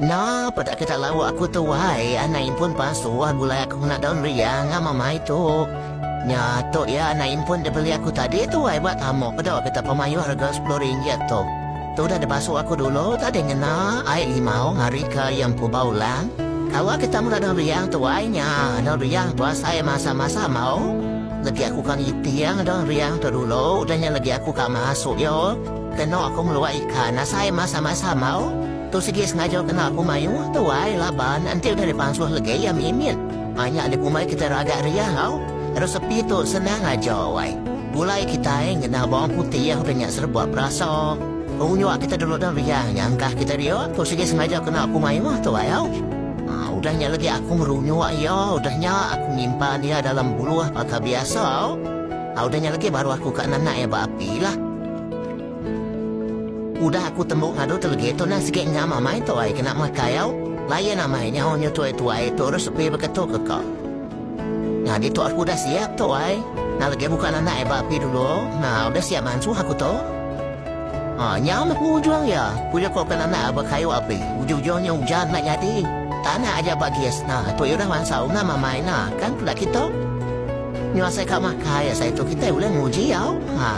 Na, pada kita lawa aku tu wahai, anak pun pasuan bulai aku nak daun riang sama mai tu. Nya tu ya anak pun dia beli aku tadi tu wahai buat tamu pada kita pemayu harga 10 ringgit tu. Tu dah dibasuh aku dulu, tadi ngena ai limau hari ke yang pubaulan. Kalau kita mula daun riang tu wahai nya, daun riang tu saya masa-masa mau. Lagi aku kan itiang daun riang tu dulu, dan yang lagi aku kan masuk yo. Kena aku meluai ikan, na saya masa-masa mau. Tu sige sengaja kena aku mayu tu ay laban until dari pansuh lagi ya mimin. Hanya ada kumai kita raga ria kau. Terus sepi tu senang aja wai. Bulai kita yang kena bawang putih yang banyak serbuat berasa. Unyu kita dulu dan ria nyangkah kita dia. Tu sige sengaja kena aku mayu tu ay kau. Ah, udahnya lagi aku merunyu ya, udahnya aku nyimpan dia dalam bulu pakai biasa. kau. Ah, udahnya lagi baru aku kat nanak ya bapi lah. Udah aku tembuk ngadu telegeto na sige nga mamay to ay kena makayaw. Laya na may niya honyo to ito ay to ros upi bakato ka ka. Nga dito aku udah siap to ay. Nalagay buka na na ay bapi dulu. Na udah siap mansu aku to. Ah, nyamak mo juang ya. Kuya ko ka na na ba kayo api. Ujung-ujung yung ujan na jadi. Tana aja bagias na. To yun naman sa una mamay na. Kan pula kita. Nyo saya kak makaya saya tu kita boleh nguji yaw. Ha.